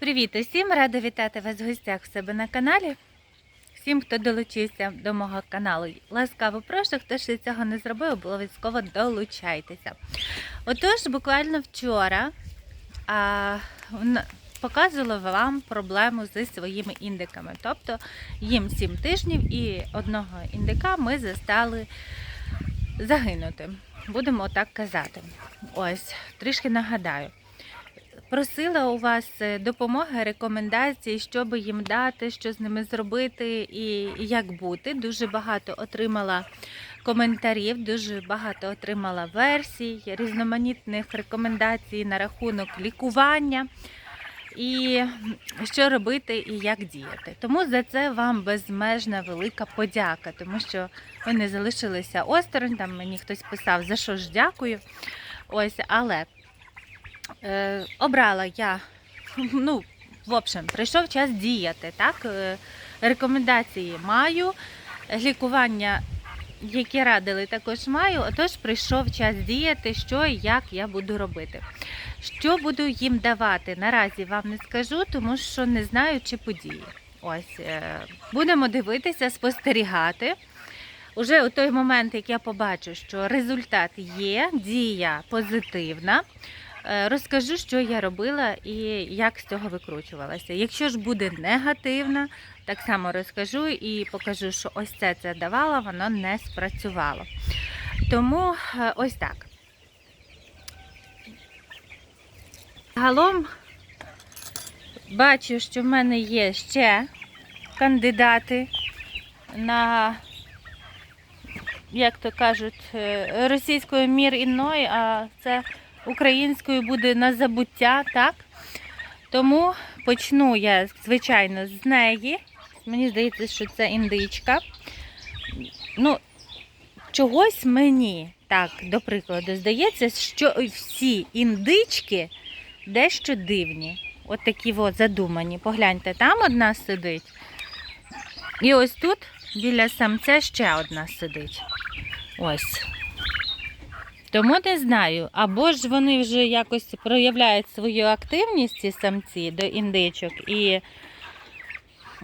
Привіт усім! Рада вітати вас в гостях в себе на каналі. Всім, хто долучився до мого каналу, ласкаво прошу, хто ще цього не зробив, обов'язково долучайтеся. Отож, буквально вчора а, показувала вам проблему зі своїми індиками. Тобто їм 7 тижнів і одного індика ми застали загинути. Будемо так казати. Ось, трішки нагадаю. Просила у вас е, допомоги, рекомендацій, що би їм дати, що з ними зробити і як бути. Дуже багато отримала коментарів, дуже багато отримала версій, різноманітних рекомендацій на рахунок лікування і що робити і як діяти. Тому за це вам безмежна велика подяка, тому що ви не залишилися осторонь. Там мені хтось писав, за що ж дякую. Ось, але е, обрала я, ну, в общем, прийшов час діяти. Так? Е, Рекомендації маю, лікування, які радили, також маю. Отож, прийшов час діяти, що і як я буду робити. Що буду їм давати, наразі вам не скажу, тому що не знаю, чи події. Ось, е, будемо дивитися, спостерігати. Уже у той момент, як я побачу, що результат є, дія позитивна, розкажу, що я робила і як з цього викручувалася. Якщо ж буде негативна, так само розкажу і покажу, що ось це це давала, воно не спрацювало. Тому е, ось так. Загалом бачу, що в мене є ще кандидати на як то кажуть, е, російською мір іной, а це українською буде на забуття, так? Тому почну я, звичайно, з неї. Мені здається, що це індичка. Ну, чогось мені, так, до прикладу, здається, що всі індички дещо дивні. От такі от задумані. Погляньте, там одна сидить. І ось тут біля самця ще одна сидить. Ось. Тому не знаю. Або ж вони вже якось проявляють свою активність, ці самці до індичок. І,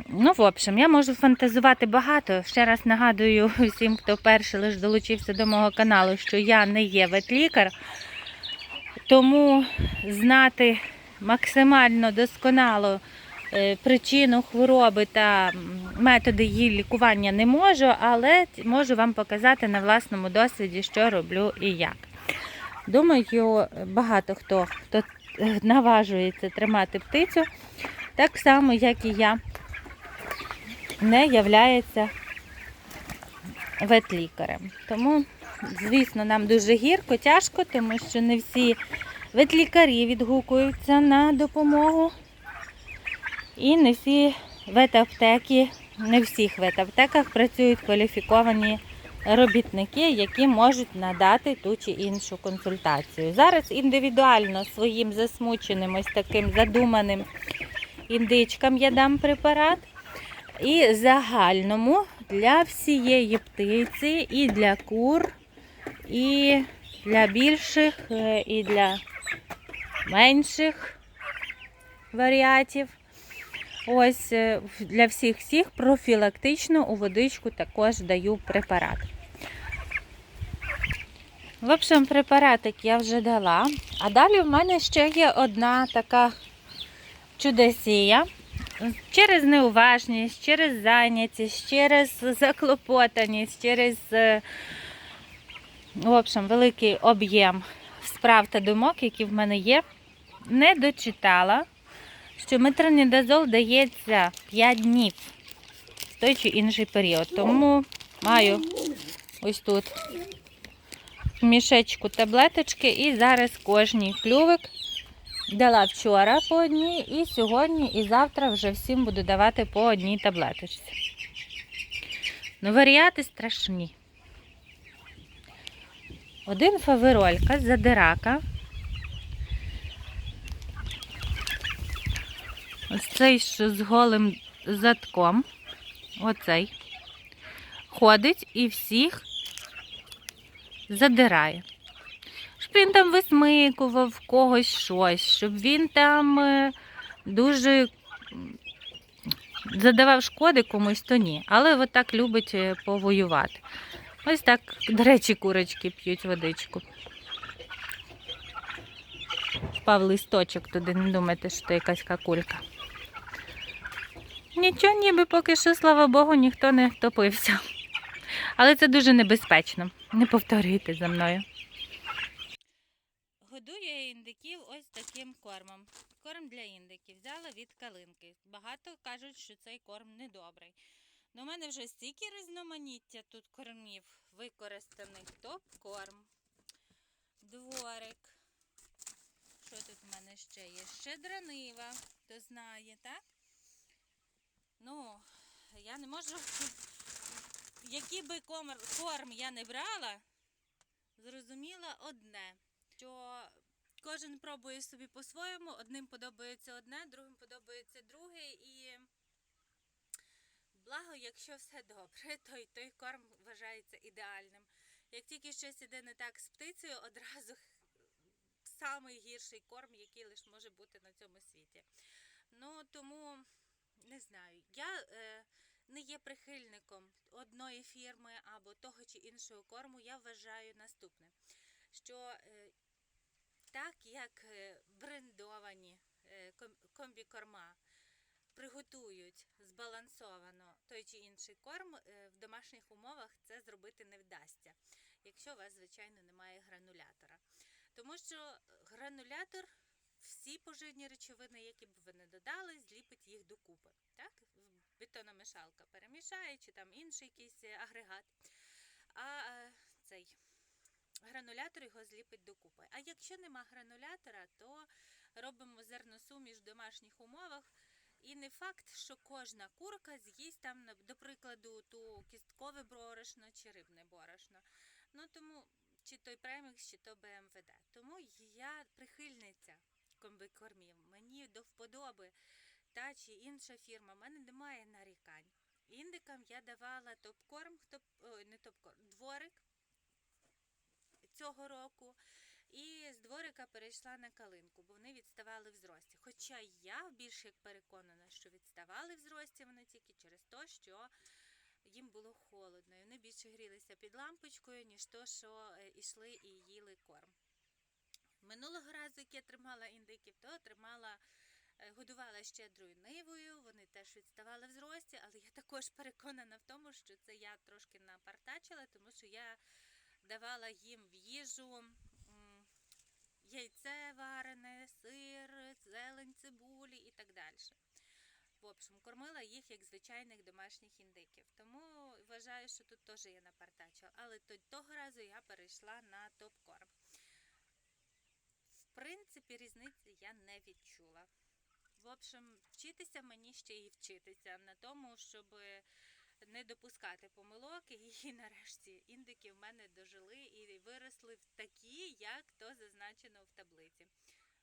ну, в общем, я можу фантазувати багато. Ще раз нагадую всім, хто перший лише долучився до мого каналу, що я не є ветлікар. Тому знати максимально досконало е, причину хвороби та методи її лікування не можу, але можу вам показати на власному досвіді, що роблю і як. Думаю, багато хто, хто е, наважується тримати птицю, так само, як і я, не являється ветлікарем. Тому, звісно, нам дуже гірко, тяжко, тому що не всі ветлікарі відгукуються на допомогу. І не всі ветаптеки, не в всіх ветаптеках працюють кваліфіковані робітники, які можуть надати ту чи іншу консультацію. Зараз індивідуально своїм засмученим, ось таким задуманим індичкам я дам препарат. І загальному для всієї птиці, і для кур, і для більших, е, і для менших варіатів. Ось е, для всіх всіх профілактично у водичку також даю препарат. В общем, препаратик я вже дала. А далі в мене ще є одна така чудесія. Через неуважність, через зайнятість, через заклопотаність, через е, в общем, великий об'єм справ та думок, які в мене є, не дочитала що метронідазол дається 5 днів в той чи інший період. Тому маю ось тут мішечку таблеточки і зараз кожній клювик дала вчора по одній, і сьогодні, і завтра вже всім буду давати по одній таблеточці. Ну, варіати страшні. Один фаверолька задирака. Ось цей, що з голим задком. Оцей. Ходить і всіх задирає. Щоб він там висмикував в когось щось, щоб він там е, дуже задавав шкоди комусь, то ні. Але от так любить е, повоювати. Ось так, до речі, курочки п'ють водичку. Впав листочок туди, не думайте, що це якась какулька. Нічого, ніби поки що, слава Богу, ніхто не втопився. Але це дуже небезпечно. Не повторюйте за мною. Годую я індиків ось таким кормом. Корм для індиків взяла від калинки. Багато кажуть, що цей корм недобрий. Но у мене вже стільки різноманіття тут кормів використаних. Топ-корм, дворик. Що тут в мене ще є? Щедранива, хто знає, так? Ну, я не можу. Який би корм я не брала, зрозуміла одне, що кожен пробує собі по-своєму, одним подобається одне, другим подобається друге, і благо, якщо все добре, то й той корм вважається ідеальним. Як тільки щось іде не так з птицею, одразу самий гірший корм, який лише може бути на цьому світі. Ну тому не знаю. Я е, не є прихильником одної фірми або того чи іншого корму. Я вважаю наступне, що е, так як е, брендовані е, комбікорма приготують збалансовано той чи інший корм, е, в домашніх умовах це зробити не вдасться, якщо у вас, звичайно, немає гранулятора. Тому що гранулятор всі поживні речовини, які б ви не додали, зліпить їх докупи. Так? Бетономішалка перемішає, чи там інший якийсь е, агрегат. А е, цей гранулятор його зліпить докупи. А якщо нема гранулятора, то робимо зерносуміш в домашніх умовах. І не факт, що кожна курка з'їсть там, до прикладу, ту кісткове борошно чи рибне борошно. Ну тому чи той премікс, чи то БМВД. Тому я прихильниця комбікормів. Мені до вподоби та чи інша фірма. У мене немає нарікань. Індикам я давала топ-корм, топ, не топ-корм, дворик цього року. І з дворика перейшла на калинку, бо вони відставали в зрості. Хоча я більш як переконана, що відставали в зрості вони тільки через те, що їм було холодно. І вони більше грілися під лампочкою, ніж то, що е, ішли і їли корм. Минулого разу, як я тримала індиків, то тримала, е, годувала щедрою нивою, вони теж відставали в зрості, але я також переконана в тому, що це я трошки напартачила, тому що я давала їм в їжу яйце варене, сир, зелень, цибулі і так далі. В общем, кормила їх як звичайних домашніх індиків. Тому вважаю, що тут теж я напартачила. Але то- того разу я перейшла на топ-корм. Принципі, різниці я не відчула. В общем, вчитися мені ще і вчитися на тому, щоб не допускати помилок, і нарешті індики в мене дожили і виросли в такі, як то зазначено в таблиці.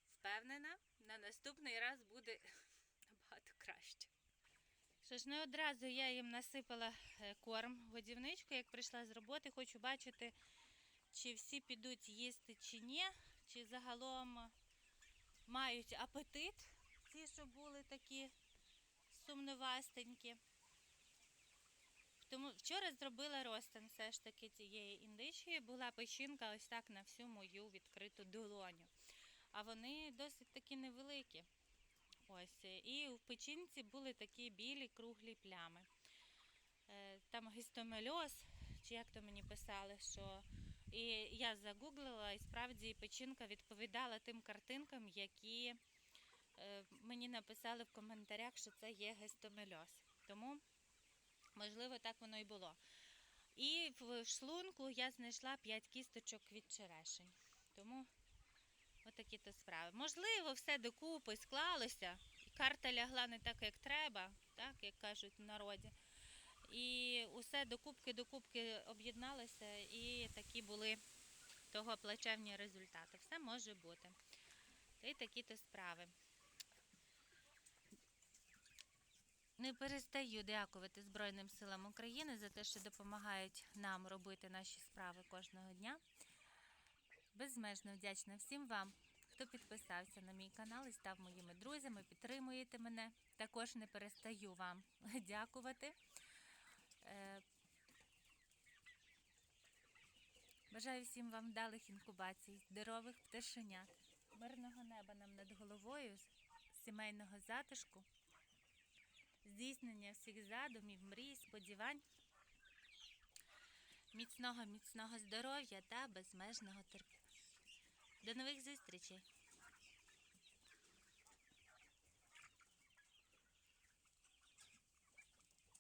Впевнена, на наступний раз буде набагато краще. Що ж, не одразу я їм насипала е, корм, годівничку, як прийшла з роботи, хочу бачити, чи всі підуть їсти чи ні, чи загалом мають апетит, ті, що були такі сумновастенькі. Тому вчора зробила розтин все ж таки цієї індичі. Була печінка ось так на всю мою відкриту долоню. А вони досить таки невеликі. Ось. І в печінці були такі білі круглі плями. Е, Там гістомельоз, чи як то мені писали, що. І я загуглила, і справді печінка відповідала тим картинкам, які е, мені написали в коментарях, що це є гестомельоз. Тому Можливо, так воно і було. І в шлунку я знайшла 5 кісточок від черешень. Тому отакі то справи. Можливо, все докупи склалося, і карта лягла не так, як треба, так, як кажуть в народі. І усе докупки докупки об'єдналося, і такі були того плачевні результати. Все може бути. Та й такі то справи. Не перестаю дякувати Збройним силам України за те, що допомагають нам робити наші справи кожного дня. Безмежно вдячна всім вам, хто підписався на мій канал і став моїми друзями, підтримуєте мене. Також не перестаю вам дякувати. Е, Бажаю всім вам вдалих інкубацій, здорових пташенят, мирного неба нам над головою, сімейного затишку, здійснення всіх задумів, мрій, сподівань, міцного, міцного здоров'я та безмежного терпіння. До нових зустрічей!